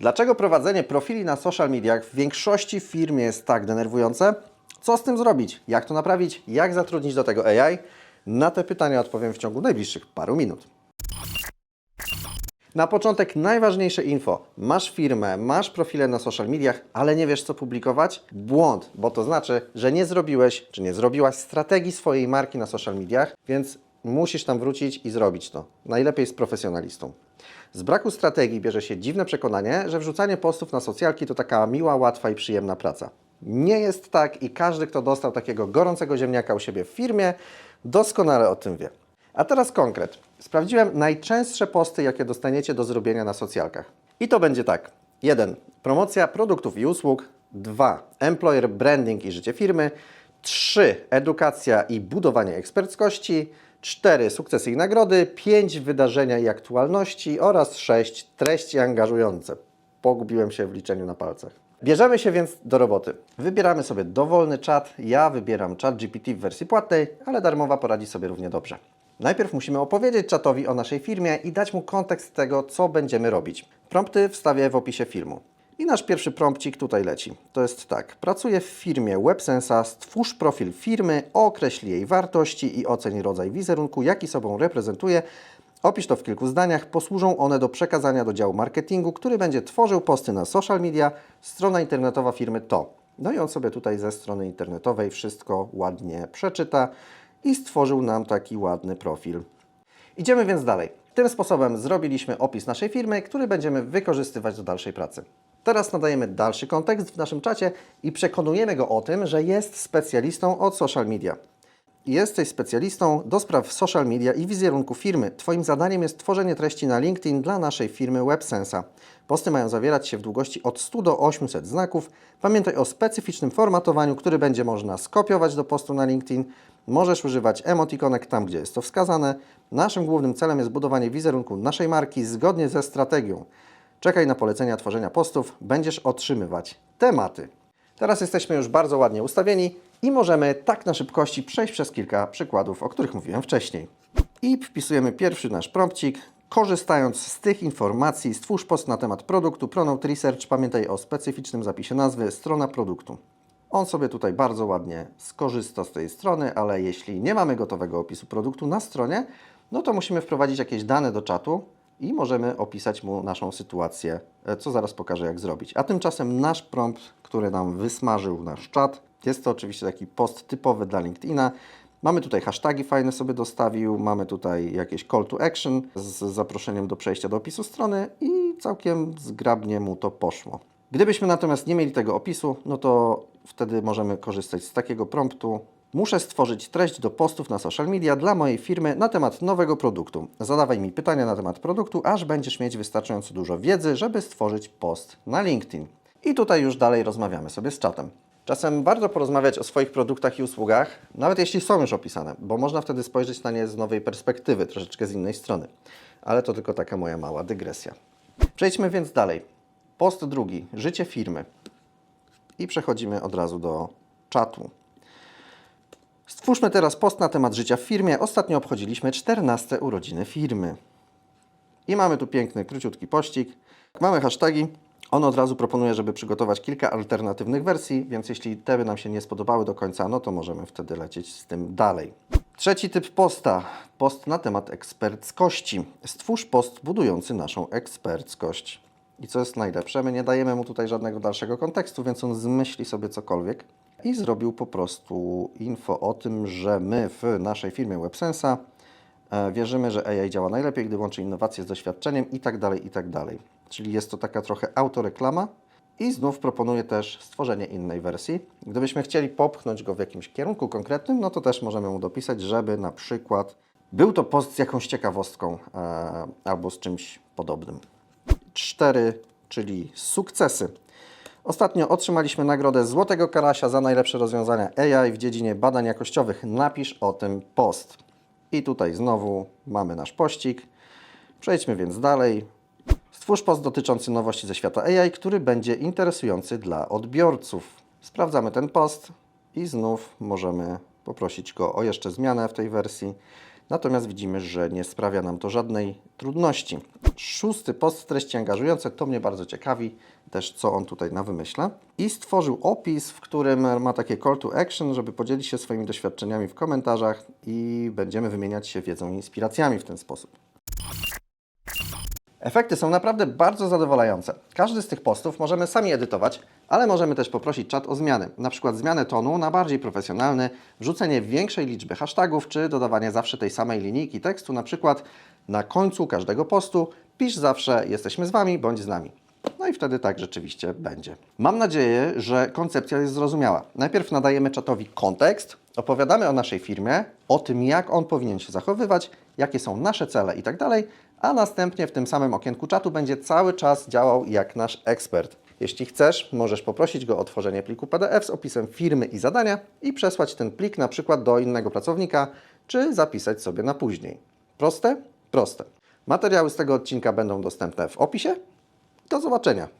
Dlaczego prowadzenie profili na social mediach w większości firm jest tak denerwujące? Co z tym zrobić? Jak to naprawić? Jak zatrudnić do tego AI? Na te pytania odpowiem w ciągu najbliższych paru minut. Na początek najważniejsze info. Masz firmę, masz profile na social mediach, ale nie wiesz co publikować? Błąd, bo to znaczy, że nie zrobiłeś czy nie zrobiłaś strategii swojej marki na social mediach, więc musisz tam wrócić i zrobić to. Najlepiej z profesjonalistą. Z braku strategii bierze się dziwne przekonanie, że wrzucanie postów na socjalki to taka miła, łatwa i przyjemna praca. Nie jest tak i każdy, kto dostał takiego gorącego ziemniaka u siebie w firmie, doskonale o tym wie. A teraz konkret. Sprawdziłem najczęstsze posty, jakie dostaniecie do zrobienia na socjalkach. I to będzie tak. 1. Promocja produktów i usług. 2. Employer branding i życie firmy. 3. Edukacja i budowanie eksperckości. 4. Sukcesy i nagrody. 5. Wydarzenia i aktualności. Oraz 6. Treści angażujące. Pogubiłem się w liczeniu na palcach. Bierzemy się więc do roboty. Wybieramy sobie dowolny czat. Ja wybieram czat GPT w wersji płatnej, ale darmowa poradzi sobie równie dobrze. Najpierw musimy opowiedzieć czatowi o naszej firmie i dać mu kontekst tego, co będziemy robić. Prompty wstawię w opisie filmu. I nasz pierwszy prompcik tutaj leci. To jest tak. Pracuję w firmie WebSensa, stwórz profil firmy, określ jej wartości i oceń rodzaj wizerunku, jaki sobą reprezentuje. Opisz to w kilku zdaniach. Posłużą one do przekazania do działu marketingu, który będzie tworzył posty na social media. Strona internetowa firmy to. No i on sobie tutaj ze strony internetowej wszystko ładnie przeczyta i stworzył nam taki ładny profil. Idziemy więc dalej. Tym sposobem zrobiliśmy opis naszej firmy, który będziemy wykorzystywać do dalszej pracy. Teraz nadajemy dalszy kontekst w naszym czacie i przekonujemy go o tym, że jest specjalistą od social media. Jesteś specjalistą do spraw social media i wizerunku firmy. Twoim zadaniem jest tworzenie treści na LinkedIn dla naszej firmy WebSensa. Posty mają zawierać się w długości od 100 do 800 znaków. Pamiętaj o specyficznym formatowaniu, który będzie można skopiować do postu na LinkedIn. Możesz używać emotikonek tam, gdzie jest to wskazane. Naszym głównym celem jest budowanie wizerunku naszej marki zgodnie ze strategią. Czekaj na polecenia tworzenia postów, będziesz otrzymywać tematy. Teraz jesteśmy już bardzo ładnie ustawieni i możemy tak na szybkości przejść przez kilka przykładów, o których mówiłem wcześniej. I wpisujemy pierwszy nasz prompcik. Korzystając z tych informacji, stwórz post na temat produktu Pronote Research. Pamiętaj o specyficznym zapisie nazwy, strona produktu. On sobie tutaj bardzo ładnie skorzysta z tej strony, ale jeśli nie mamy gotowego opisu produktu na stronie, no to musimy wprowadzić jakieś dane do czatu i możemy opisać mu naszą sytuację, e, co zaraz pokażę jak zrobić. A tymczasem nasz prompt, który nam wysmażył nasz czat, jest to oczywiście taki post typowy dla LinkedIna. Mamy tutaj hasztagi fajne sobie dostawił, mamy tutaj jakieś call to action z zaproszeniem do przejścia do opisu strony i całkiem zgrabnie mu to poszło. Gdybyśmy natomiast nie mieli tego opisu, no to wtedy możemy korzystać z takiego promptu. Muszę stworzyć treść do postów na social media dla mojej firmy na temat nowego produktu. Zadawaj mi pytania na temat produktu, aż będziesz mieć wystarczająco dużo wiedzy, żeby stworzyć post na LinkedIn. I tutaj już dalej rozmawiamy sobie z czatem. Czasem warto porozmawiać o swoich produktach i usługach, nawet jeśli są już opisane, bo można wtedy spojrzeć na nie z nowej perspektywy, troszeczkę z innej strony. Ale to tylko taka moja mała dygresja. Przejdźmy więc dalej. Post drugi, życie firmy. I przechodzimy od razu do czatu. Stwórzmy teraz post na temat życia w firmie. Ostatnio obchodziliśmy 14 urodziny firmy. I mamy tu piękny, króciutki pościg. Mamy hasztagi. On od razu proponuje, żeby przygotować kilka alternatywnych wersji, więc jeśli te by nam się nie spodobały do końca, no to możemy wtedy lecieć z tym dalej. Trzeci typ posta. Post na temat eksperckości. Stwórz post budujący naszą eksperckość. I co jest najlepsze, my nie dajemy mu tutaj żadnego dalszego kontekstu, więc on zmyśli sobie cokolwiek i zrobił po prostu info o tym, że my w naszej firmie WebSensa e, wierzymy, że AI działa najlepiej, gdy łączy innowacje z doświadczeniem i tak dalej, i tak dalej. Czyli jest to taka trochę autoreklama i znów proponuję też stworzenie innej wersji. Gdybyśmy chcieli popchnąć go w jakimś kierunku konkretnym, no to też możemy mu dopisać, żeby na przykład był to post z jakąś ciekawostką e, albo z czymś podobnym. 4, czyli sukcesy. Ostatnio otrzymaliśmy nagrodę Złotego Karasia za najlepsze rozwiązania AI w dziedzinie badań jakościowych. Napisz o tym post. I tutaj znowu mamy nasz pościg. Przejdźmy więc dalej. Stwórz post dotyczący nowości ze świata AI, który będzie interesujący dla odbiorców. Sprawdzamy ten post i znów możemy poprosić go o jeszcze zmianę w tej wersji. Natomiast widzimy, że nie sprawia nam to żadnej trudności. Szósty post, treści angażujące, to mnie bardzo ciekawi, też co on tutaj na wymyśla. I stworzył opis, w którym ma takie call to action, żeby podzielić się swoimi doświadczeniami w komentarzach i będziemy wymieniać się wiedzą i inspiracjami w ten sposób. Efekty są naprawdę bardzo zadowalające. Każdy z tych postów możemy sami edytować, ale możemy też poprosić czat o zmiany. Na przykład zmianę tonu na bardziej profesjonalny, wrzucenie większej liczby hashtagów, czy dodawanie zawsze tej samej linijki tekstu, na przykład na końcu każdego postu pisz zawsze jesteśmy z Wami bądź z nami. No i wtedy tak rzeczywiście będzie. Mam nadzieję, że koncepcja jest zrozumiała. Najpierw nadajemy czatowi kontekst, opowiadamy o naszej firmie, o tym, jak on powinien się zachowywać, jakie są nasze cele i tak a następnie w tym samym okienku czatu będzie cały czas działał jak nasz ekspert. Jeśli chcesz, możesz poprosić go o tworzenie pliku PDF z opisem firmy i zadania i przesłać ten plik na przykład do innego pracownika, czy zapisać sobie na później. Proste? Proste. Materiały z tego odcinka będą dostępne w opisie. Do zobaczenia.